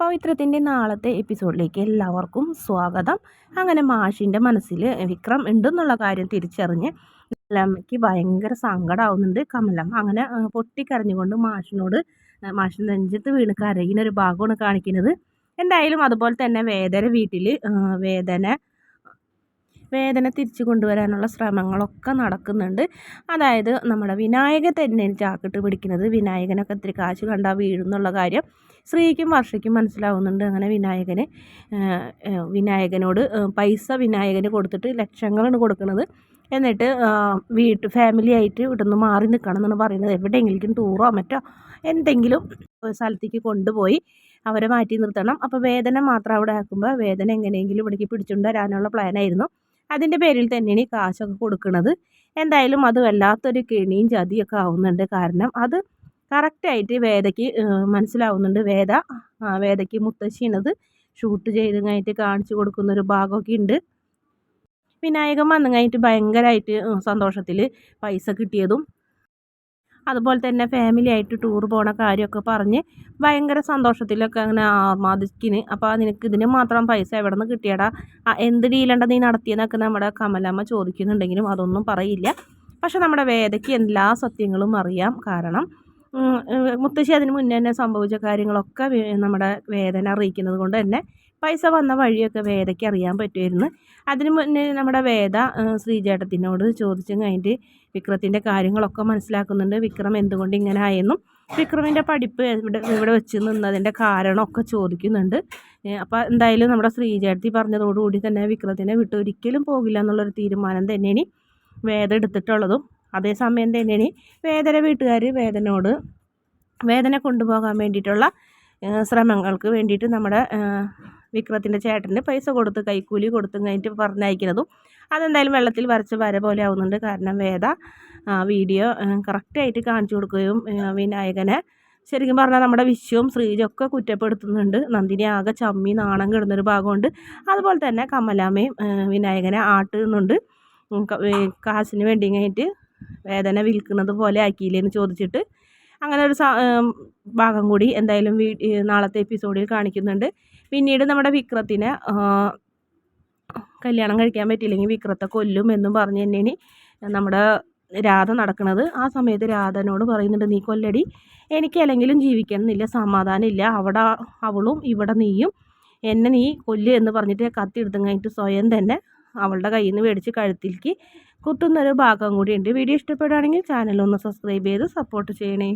പവിത്രത്തിന്റെ നാളത്തെ എപ്പിസോഡിലേക്ക് എല്ലാവർക്കും സ്വാഗതം. അങ്ങനെ മാഷിന്റെ മനസ്സിൽ വിക്രം ഉണ്ടെന്നുള്ള കാര്യം തിരിച്ചറിഞ്ഞ് കമലമ്മയ്ക്ക് ഭയങ്കര സങ്കടമാവുന്നുണ്ട് കമലമ്മ അങ്ങനെ പൊട്ടിക്കരഞ്ഞുകൊണ്ട് മാഷിനോട് മാഷി നെഞ്ചത്ത് വീണ് കരയുന്ന ഒരു ഭാഗമാണ് കാണിക്കുന്നത്. എന്തായാലും അതുപോലെ തന്നെ വേദന വീട്ടിൽ വേദന വേദന തിരിച്ചു കൊണ്ടുവരാനുള്ള ശ്രമങ്ങളൊക്കെ നടക്കുന്നുണ്ട്. അതായത് നമ്മുടെ വിനായകൻ തന്നെ ചാക്കിട്ട് പിടിക്കുന്നത് വിനായകനൊക്കെ ഇത്തിരി കാശ് കണ്ടാൽ വീഴുന്നുള്ള കാര്യം ശ്രീക്കും വർഷയ്ക്കും മനസ്സിലാവുന്നുണ്ട്. അങ്ങനെ വിനായകന് വിനായകനോട് പൈസ വിനായകന് കൊടുത്തിട്ട് ലക്ഷങ്ങളാണ് കൊടുക്കുന്നത്. എന്നിട്ട് വീട്ട് ഫാമിലി ആയിട്ട് ഇവിടെ നിന്ന് മാറി നിൽക്കണം എന്നാണ് പറയുന്നത്. എവിടെയെങ്കിലും ടൂറോ മറ്റോ എന്തെങ്കിലും സ്ഥലത്തേക്ക് കൊണ്ടുപോയി അവരെ മാറ്റി നിർത്തണം. അപ്പോൾ വേദന മാത്രം അവിടെ ആക്കുമ്പോൾ വേദന എങ്ങനെയെങ്കിലും ഇവിടേക്ക് പിടിച്ചുകൊണ്ട് വരാനുള്ള പ്ലാനായിരുന്നു അതിന്റെ പേരിൽ തന്നെയാണ് ഈ കാശൊക്കെ കൊടുക്കുന്നത് എന്തായാലും അത് വല്ലാത്തൊരു കെണിയും ചതിയൊക്കെ ആവുന്നുണ്ട്. കാരണം അത് കറക്റ്റായിട്ട് വേദയ്ക്ക് മനസ്സിലാവുന്നുണ്ട്. വേദ വേദയ്ക്ക് മുത്തശ്ശിനത് ഷൂട്ട് ചെയ്ത് കഴിഞ്ഞിട്ട് കാണിച്ചു കൊടുക്കുന്ന ഒരു ഭാഗമൊക്കെ ഉണ്ട്. വിനായകൻ വന്നു കഴിഞ്ഞിട്ട് ഭയങ്കരമായിട്ട് സന്തോഷത്തിൽ പൈസ കിട്ടിയതും അതുപോലെ തന്നെ ഫാമിലി ആയിട്ട് ടൂർ പോണ കാര്യമൊക്കെ പറഞ്ഞ് ഭയങ്കര സന്തോഷത്തിലൊക്കെ അങ്ങനെ ആർമാദിക്കിന് അപ്പോൾ നിനക്ക് ഇതിന് മാത്രം പൈസ എവിടെ നിന്ന് കിട്ടിയടാ എന്ത് ഡീലുണ്ട നീ നടത്തിയെന്നൊക്കെ നമ്മുടെ കമലമ്മ ചോദിക്കുന്നുണ്ടെങ്കിലും അതൊന്നും പറയില്ല. പക്ഷെ നമ്മുടെ വേദയ്ക്ക് എല്ലാ സത്യങ്ങളും അറിയാം. കാരണം മുത്തശ്ശി അതിന് മുന്നേ തന്നെ സംഭവിച്ച കാര്യങ്ങളൊക്കെ നമ്മുടെ വേദന അറിയിക്കുന്നത് കൊണ്ട് തന്നെ പൈസ വന്ന വഴിയൊക്കെ വേദയ്ക്ക് അറിയാൻ പറ്റുമായിരുന്നു. അതിനു മുന്നേ നമ്മുടെ വേദ ശ്രീചേട്ടത്തിനോട് ചോദിച്ചും കഴിഞ്ഞിട്ട് വിക്രത്തിന്റെ കാര്യങ്ങളൊക്കെ മനസ്സിലാക്കുന്നുണ്ട്. വിക്രം എന്തുകൊണ്ട് ഇങ്ങനെ ആയെന്നും വിക്രമിന്റെ പഠിപ്പ് ഇവിടെ ഇവിടെ വെച്ച് നിന്നതിന്റെ കാരണമൊക്കെ ചോദിക്കുന്നുണ്ട്. അപ്പോൾ എന്തായാലും നമ്മുടെ ശ്രീചേട്ടത്തി പറഞ്ഞതോടുകൂടി തന്നെ വിക്രത്തിനെ വിട്ട് ഒരിക്കലും പോകില്ല എന്നുള്ളൊരു തീരുമാനം തന്നെയാണ് വേദ എടുത്തിട്ടുള്ളതും. അതേസമയം തന്നെയാണ് വേദന വീട്ടുകാർ വേദനോട് വേദന കൊണ്ടുപോകാൻ വേണ്ടിയിട്ടുള്ള ശ്രമങ്ങൾക്ക് വേണ്ടിയിട്ട് നമ്മുടെ വിക്രത്തിന്റെ ചേട്ടന് പൈസ കൊടുത്ത് കൈക്കൂലി കൊടുത്തും കഴിഞ്ഞിട്ട് പറഞ്ഞയക്കുന്നതും അതെന്തായാലും വെള്ളത്തിൽ വരച്ച വര പോലെ ആവുന്നുണ്ട്. കാരണം വേദ വീഡിയോ കറക്റ്റായിട്ട് കാണിച്ചു കൊടുക്കുകയും വിനായകനെ ശരിക്കും പറഞ്ഞാൽ നമ്മുടെ വിശ്വവും ശ്രീജൊക്കെ കുറ്റപ്പെടുത്തുന്നുണ്ട്. നന്ദിനി ആകെ ചമ്മി നാണം കിടന്നൊരു ഭാഗമുണ്ട്. അതുപോലെ തന്നെ കമലാമ്മയും വിനായകനെ ആട്ടുന്നുണ്ട്. കാശിന് വേണ്ടി കഴിഞ്ഞിട്ട് വേദന വിൽക്കുന്നത് പോലെ ആക്കിയില്ലേന്ന് ചോദിച്ചിട്ട് അങ്ങനെ ഒരു ഭാഗം കൂടി എന്തായാലും നാളത്തെ എപ്പിസോഡിൽ കാണിക്കുന്നുണ്ട്. പിന്നീട് നമ്മുടെ വിക്രത്തിനെ കല്യാണം കഴിക്കാൻ പറ്റിയില്ലെങ്കിൽ വിക്രത്തെ കൊല്ലും എന്നും പറഞ്ഞ് തന്നെയാണ് നമ്മുടെ രാധ നടക്കുന്നത് ആ സമയത്ത് രാധനോട് പറയുന്നുണ്ട് നീ കൊല്ലടി. എനിക്ക് അല്ലെങ്കിലും ജീവിക്കണമെന്നില്ല സമാധാനമില്ല അവിടെ അവളും ഇവിടെ നീയും. എന്നെ നീ കൊല്ലു എന്ന് പറഞ്ഞിട്ട് കത്തി എടുത്തും കഴിഞ്ഞിട്ട് സ്വയം തന്നെ അവളുടെ കയ്യിൽ നിന്ന് മേടിച്ച് കഴുത്തിലേക്ക് കുത്തുന്നൊരു ഭാഗം കൂടിയുണ്ട് വീഡിയോ ഇഷ്ടപ്പെടുകയാണെങ്കിൽ ചാനൽ ഒന്ന് സബ്സ്ക്രൈബ് ചെയ്ത് സപ്പോർട്ട് ചെയ്യണേ.